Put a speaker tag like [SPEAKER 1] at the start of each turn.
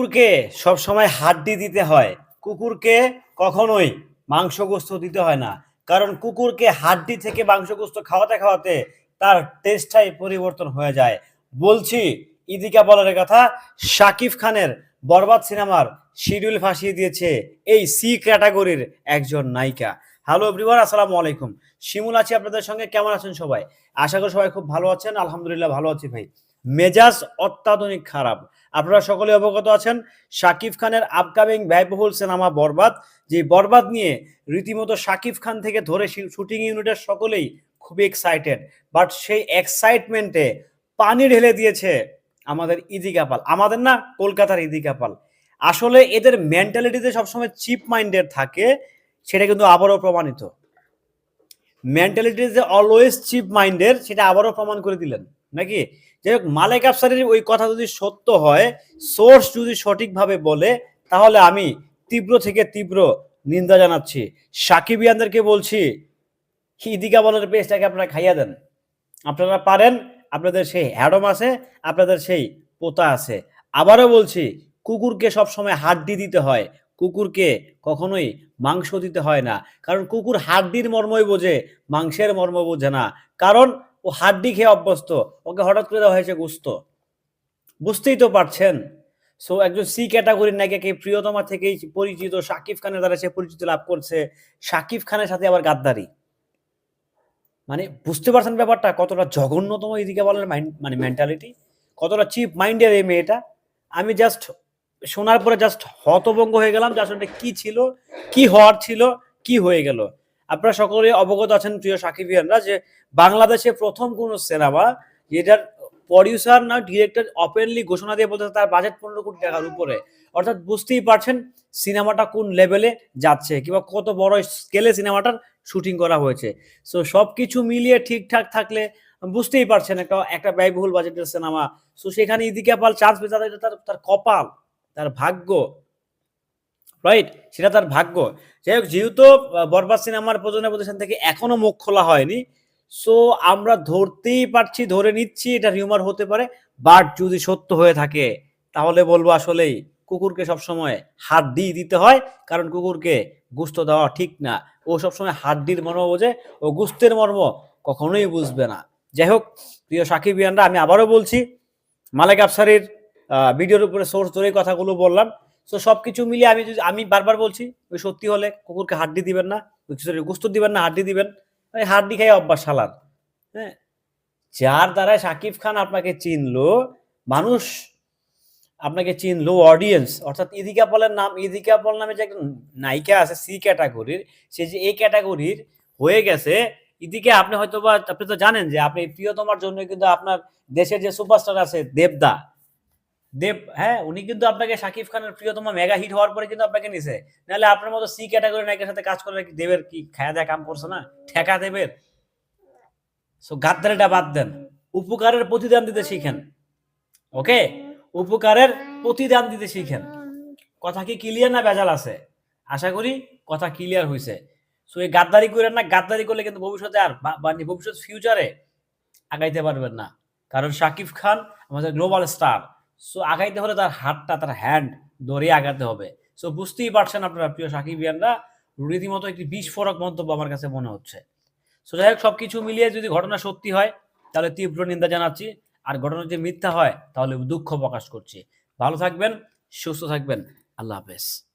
[SPEAKER 1] কুকুরকে সব সময় হাড্ডি দিতে হয়। কুকুরকে কখনোই মাংসগোস্ত দিতে হয় না। কারণ কুকুরকে হাড্ডি থেকে মাংসগোস্ত খাওয়াতে খাওয়াতে তার টেস্টটাই পরিবর্তন হয়ে যায়। বলছি, ইদিকা বলার কথা, শাকিব খানের বরবাদ সিনেমার শিডিউল ফাঁসিয়ে দিয়েছে এই সি ক্যাটাগরির একজন নায়িকা। হ্যালো এভরিওয়ান, আসসালামু আলাইকুম। শিমুল আছি আপনাদের সঙ্গে, কেমন আছেন সবাই? আশা করি সবাই খুব ভালো আছেন, আলহামদুলিল্লাহ ভালো আছি ভাই। মেজাজ অত্যাধুনিক, খারাপ। আপনারা সকলে অবগত আছেন, শাকিব খানের আপকামিং ব্যয়বহুল সিনেমা বরবাদ যে বরবাদ নিয়ে রীতিমতো শাকিব খান থেকে ধরে শুটিং ইউনিটের সকলেই খুবই এক্সাইটেড বাট সেই এক্সাইটমেন্টে পানি ঢেলে দিয়েছে আমাদের ইদিকা পাল আমাদের না কলকাতার ইদিকা পাল আসলে এদের মেন্টালিটিতে সবসময় চিপ মাইন্ডেড থাকে, সেটা কিন্তু আবারও প্রমাণিত। মেন্টালিটি যে অলওয়েজ চিপ মাইন্ডের সেটা আবারও প্রমাণ করে দিলেন। নাকি? যাই হোক, মালেক আফসারের ওই কথা যদি সত্য হয় সোর্স যদি সঠিকভাবে বলে, তাহলে আমি তীব্র থেকে তীব্র নিন্দা জানাচ্ছি। সাকিব ইয়ানদেরকে বলছি ইদিকা বলের পেস্টটাকে আপনারা খাইয়া দেন। আপনারা পারেন, আপনাদের সেই হ্যাডম আছে, আপনাদের সেই পোতা আছে। আবারও বলছি, কুকুরকে সবসময় হাড্ডি দিতে হয়। কুকুরকে কখনোই মাংস দিতে হয় না। কারণ কুকুর হাড্ডির মর্মই বোঝে, মাংসের মর্ম বোঝে না। কারণ ও হাড্ডি খেয়ে অভ্যস্ত, ওকে হঠাৎ করে দেওয়া হয়েছে গুস্ত। বুঝতেই তো পারছেন। সো একজন সি ক্যাটাগরির নায়িকাকে প্রিয়তমা থেকেই পরিচিত শাকিব খানের দ্বারা সে পরিচিত লাভ করছে শাকিব খানের সাথে আবার গাদ্দারি। মানে বুঝতে পারছেন ব্যাপারটা? কতটা জঘন্যতম এদিকে বলেন মানে মেন্টালিটি কতটা চিপ মাইন্ডের এই মেয়েটা? আমি জাস্ট শোনার পরে জাস্ট হতভঙ্গ হয়ে গেলাম যে আসলে কি ছিল, কি হওয়ার ছিল, কি হয়ে গেল। আপনারা সকলে অবগত আছেন প্রিয় সাকিবিয়ানরা যে বাংলাদেশে প্রথম কোন সিনেমা যেটার প্রডিউসার না ডিরেক্টর ওপেনলি ঘোষণা দিয়ে বলতে তার বাজেট পনেরো কোটি টাকার উপরে। অর্থাৎ বুঝতেই পারছেন সিনেমাটা কোন লেভেলে যাচ্ছে কিংবা কত বড় স্কেলে সিনেমাটার শুটিং করা হয়েছে। সো সব কিছু মিলিয়ে ঠিকঠাক থাকলে বুঝতেই পারছেন একটা একটা ব্যয়বহুল বাজেটের সিনেমা। সো সেখানে ইদিকা পাল চান্স পেয়ে তার তার তার কপাল, তার ভাগ্য রাইট সেটা তার ভাগ্য। যাই হোক, যেহেতু বরবাদ সিনেমার প্রযোজনা প্রতিষ্ঠান থেকে এখনও মুখ খোলা হয়নি সো আমরা ধরতেই পারছি, ধরে নিচ্ছি এটা রিউমার হতে পারে বাট যদি সত্য হয়ে থাকে, তাহলে বলব আসলেই কুকুরকে সবসময় হাড্ডি দিতে হয়, কারণ কুকুরকে গুস্ত দেওয়া ঠিক না। ও সবসময় হাড্ডির মর্ম বোঝে, ও গুস্তের মর্ম কখনোই বুঝবে না। যাই হোক, প্রিয় সাকিবিয়ানরা, আমি আবারও বলছি, মালেক আফসারির ভিডিওর উপরে সোর্স ধরে কথাগুলো বললাম। তো সবকিছু মিলিয়ে আমি যদি, আমি বারবার বলছি ওই সত্যি হলে কুকুরকে হাড্ডি দিবেন না কিছু গুস্ত দিবেন না, হাড্ডি দিবেন ওই হাড্ডি খাই অভ্যাস শালার হ্যাঁ? যার দ্বারা সাকিব খান আপনাকে চিনলো, মানুষ আপনাকে চিনলো অডিয়েন্স অর্থাৎ ইদিকা পলের নাম, ইদিকা পল নামে যে একজন নায়িকা আছে, সি ক্যাটাগরির, সে যে এই ক্যাটাগরির হয়ে গেছে, ইদিকে আপনি হয়তো বা আপনি তো জানেন যে আপনি প্রিয়তমার জন্য কিন্তু আপনার দেশের যে সুপারস্টার আছে, দেবদা দেব হ্যাঁ উনি কিন্তু আপনাকে শাকিব খানের প্রিয়তমা মেগা হিট হওয়ার পরে কিন্তু আপনাকে নিছে। নাহলে আপনার মতো সি ক্যাটাগরি নায়কের সাথে কাজ করলে দেবের কি খায়া দেয়া কাম করছে না? ঠেকা দেবের? সো গাদ্দারিটা বাদ দেন। উপকারের প্রতিদান দিতে শিখেন। ওকে? উপকারের প্রতিদান দিতে শিখেন। কথা কি ক্লিয়ার না বেজাল আছে? আশা করি কথা ক্লিয়ার হয়েছে সো এই গাদ্দারি করেন না, গাদ্দারি করলে কিন্তু ভবিষ্যতে আর মানে ভবিষ্যৎ ফিউচারে আগাইতে পারবেন না। কারণ শাকিব খান আমাদের গ্লোবাল স্টার সো আগাইতে হলে তার হাতটা, তার হ্যান্ড ধরে আগাতে হবে। সো বুঝতেই পারছেন আপনারা, প্রিয় সাকিবিয়ানরা, রীতিমতো একটি বিস্ফোরক মন্তব্য আমার কাছে মনে হচ্ছে। সো যাই হোক সব কিছু মিলিয়ে যদি ঘটনা সত্যি হয়, তাহলে তীব্র নিন্দা জানাচ্ছি। আর ঘটনা যদি মিথ্যা হয়, তাহলে দুঃখ প্রকাশ করছি। ভালো থাকবেন, সুস্থ থাকবেন। আল্লাহ হাফেজ।